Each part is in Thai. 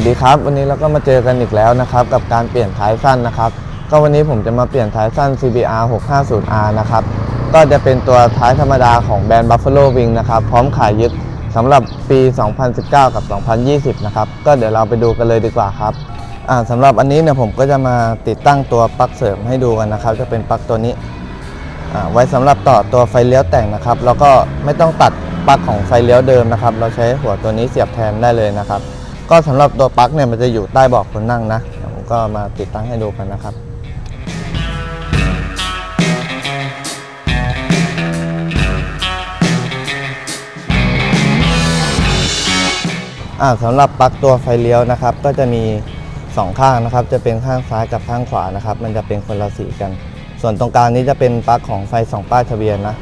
วัสดีครับ วันนี้เราก็มาเจอกันอีกแล้วนะครับ กับการเปลี่ยนท้ายสั้นนะครับ ก็วันนี้ผมจะมาเปลี่ยนท้ายสั้น CBR 650R นะครับ ก็จะเป็นตัวท้ายธรรมดาของแบรนด์ Buffalo Wing นะครับ พร้อมขายยึดสำหรับปี 2019 กับ 2020 นะครับ ก็เดี๋ยวเราไปดูกันเลยดีกว่าครับสำหรับอันนี้เนี่ยผมก็จะมาติดตั้งตัวปลั๊กเสริมให้ดูกันนะครับ จะเป็นปลั๊กตัวนี้ไว้สำหรับต่อตัวไฟเลี้ยวแต่งนะครับ แล้วก็ไม่ต้องตัดปลั๊กของไฟเลี้ยวเดิมนะครับ เราใช้หัวตัวนี้เสียบแทนได้เลยนะครับ ก็สำหรับตัวปลั๊กเนี่ยมันจะอยู่ใต้เบาะคนนั่งนะผมก็มาติดตั้งให้ดูกันนะครับอ่าสำหรับปลั๊กตัวไฟเลี้ยวนะครับ ก็จะมีสองข้างนะครับ จะเป็นข้างซ้ายกับข้างขวานะครับ มันจะเป็นคนละสีกัน ส่วนตรงกลางนี้จะเป็นปลั๊กของไฟสองป้ายทะเบียนนะ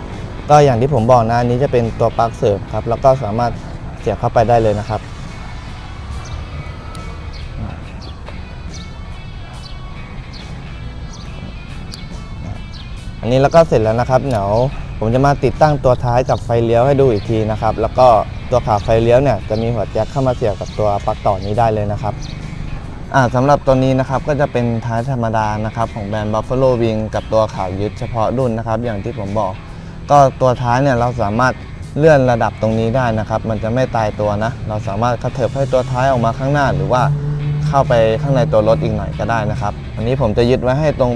ก็อย่างที่ผมบอกนะอันนี้จะเป็นตัวปลั๊กเสริมครับแล้วก็สามารถเสียบเข้าไปได้เลยนะครับ อันนี้แล้วก็เสร็จแล้วนะครับเดี๋ยวผมจะมาติดตั้งตัวท้ายกับไฟเลี้ยวให้ดูอีกทีนะครับ แล้วก็ตัวขาไฟเลี้ยวเนี่ยจะมีหัวแจ็คเข้ามาเสียบกับตัวปลั๊กต่อนี้ได้เลยนะครับอ่าสำหรับตัวนี้นะครับก็จะเป็นท้ายธรรมดานะครับของแบรนด์ Buffalo Wing กับตัวขายึดเฉพาะรุ่นนะครับ อย่างที่ผมบอก ก็ตัวท้ายเนี่ยเราสามารถเลื่อนระดับตรงนี้ได้นะครับ มันจะไม่ตายตัวนะ เราสามารถกระเถิบให้ตัวท้ายออกมาข้างหน้า หรือว่าเข้าไปข้างในตัวรถอีกหน่อยก็ได้นะครับ อันนี้ผมจะยึดไว้ให้ตรง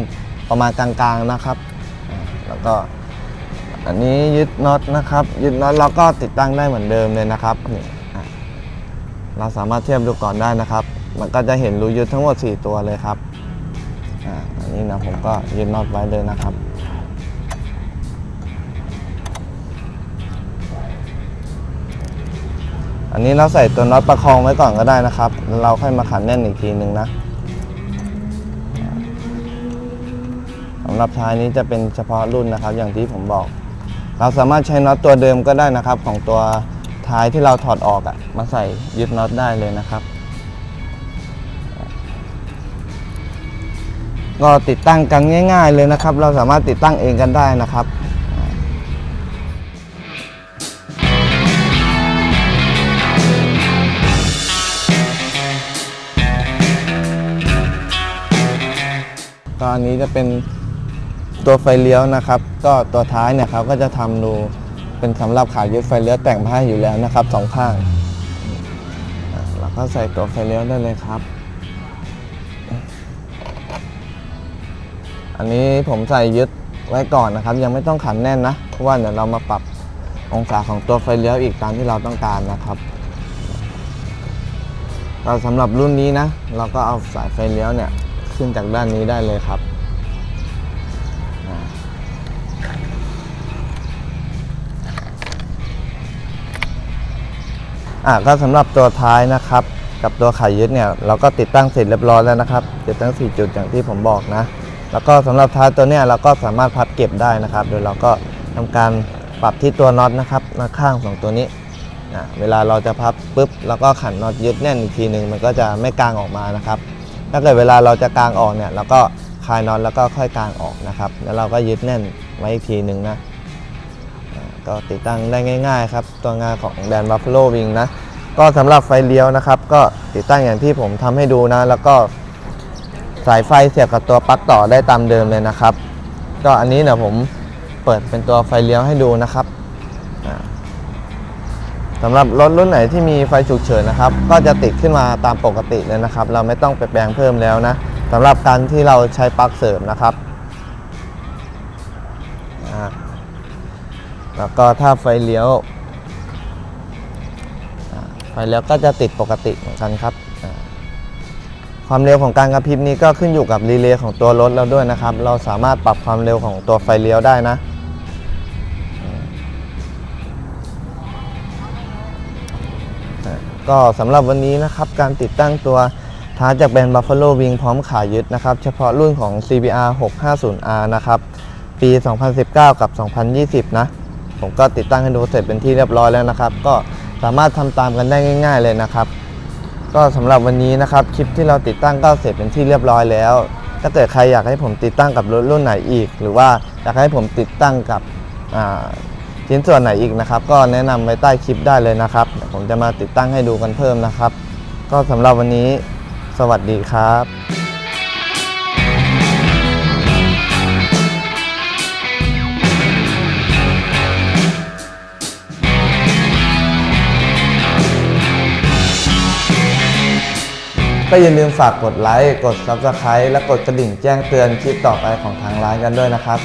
ประมาณกลางๆนะครับ แล้วก็อันนี้ยึดน็อตนะครับ ยึดน็อตเราก็ติดตั้งได้เหมือนเดิมเลยนะครับนี่เราสามารถเทียบดูก่อนได้นะครับ มันก็จะเห็นรูยึดทั้งหมด 4 ตัวเลยครับอันนี้นะผมก็ยึดน็อตไว้เลยนะครับอันนี้เราใส่ตัวน็อตประคองไว้ก่อนก็ได้นะครับแล้วเราค่อยมาขันแน่นอีกทีหนึ่งนะำหรับท้ายนี้จะเป็นเฉพาะรุ่นนะครับ อย่างที่ผมบอก เราสามารถใช้น็อตตัวเดิมก็ได้นะครับ ของตัวท้ายที่เราถอดออกอะมาใส่ยึดน็อตได้เลยนะครับก็ติดตั้งกันง่าย ๆเลยนะครับ เราสามารถติดตั้งเองกันได้นะครับก็อันนี้จะเป็น ตัวไฟเลี้ยวนะครับ ก็ตัวท้ายเนี่ยเขาก็จะทำรูเป็นสำหรับขายึดไฟเลี้ยวแต่งมาให้อยู่แล้วนะครับสองข้างเราก็ใส่ตัวไฟเลี้ยวได้เลยครับ อันนี้ผมใส่ยึดไว้ก่อนนะครับ ยังไม่ต้องขันแน่นนะเพราะว่าเดี๋ยวเรามาปรับองศาของตัวไฟเลี้ยวอีกตามที่เราต้องการนะครับก็สำหรับรุ่นนี้นะ เราก็เอาสายไฟเลี้ยวเนี่ย ขึ้นจากด้านนี้ได้เลยครับ อ่าก็สำหรับตัวท้ายนะครับ กับตัวขายึดเนี่ยเราก็ติดตั้งเสร็จเรียบร้อยแล้วนะครับติดตั้ง 4 จุดอย่างที่ผมบอกนะ แล้วก็สำหรับท้ายตัวเนี้ยเราก็สามารถพับเก็บได้นะครับ โดยเราก็ทำการปรับที่ตัวน็อตนะครับหน้าข้างสองตัวนี้นะเวลาเราจะพับปุ๊บแล้วก็ขันน็อตยึดแน่นอีกทีหนึ่งมันก็จะไม่กางออกมานะครับ ถ้าเกิดเวลาเราจะกางออกเนี่ยเราก็คลายน็อตแล้วก็ค่อยกางออกนะครับ แล้วเราก็ยึดแน่นไว้อีกทีหนึ่งนะ ก็ติดตั้งได้ง่ายๆครับตัวงานของแบรนด์ Buffalo Wing นะก็สำหรับไฟเลี้ยวนะครับ ก็ติดตั้งอย่างที่ผมทำให้ดูนะ แล้วก็สายไฟเสียบกับตัวปลั๊กต่อได้ตามเดิมเลยนะครับ ก็อันนี้เดี๋ยผมเปิดเป็นตัวไฟเลี้ยวให้ดูนะครับสำหรับรถรุ่นไหนที่มีไฟฉุกเฉินนะครับ ก็จะติดขึ้นมาตามปกติเลยนะครับ เราไม่ต้องไปแปลงเพิ่มแล้วนะสำหรับการที่เราใช้ปลั๊กเสริมนะครับ แล้วก็ถ้าไฟเลี้ยว ไฟเลี้ยวก็จะติดปกติเหมือนกันครับ ความเร็วของการกระพริบนี้ก็ขึ้นอยู่กับรีเลย์ของตัวรถเราด้วยนะครับ เราสามารถปรับความเร็วของตัวไฟเลี้ยวได้นะ ก็สำหรับวันนี้นะครับการติดตั้งตัวท้ายจากแบรนด์ Buffalo Wing พร้อมขายึดนะครับ เฉพาะรุ่นของ CBR 650R นะครับ ปี 2019 กับ 2020 นะ ผมก็ติดตั้งให้ดูเสร็จเป็นที่เรียบร้อยแล้วนะครับ ก็สามารถทำตามกันได้ง่าย ๆเลยนะครับ ก็สำหรับวันนี้นะครับคลิปที่เราติดตั้งก็เสร็จเป็นที่เรียบร้อยแล้ว ถ้าเกิดใครอยากให้ผมติดตั้งกับรถรุ่นไหนอีก หรือว่าอยากให้ผมติดตั้งกับชิ้นส่วนไหนอีกนะครับ ก็แนะนำไว้ใต้คลิปได้เลยนะครับ ผมจะมาติดตั้งให้ดูกันเพิ่มนะครับ ก็สำหรับวันนี้ สวัสดีครับ ก็อย่าลืมฝากกดไลค์ กด Subscribe และกดกระดิ่งแจ้งเตือนคลิปต่อไปของทางร้านกันด้วยนะครับ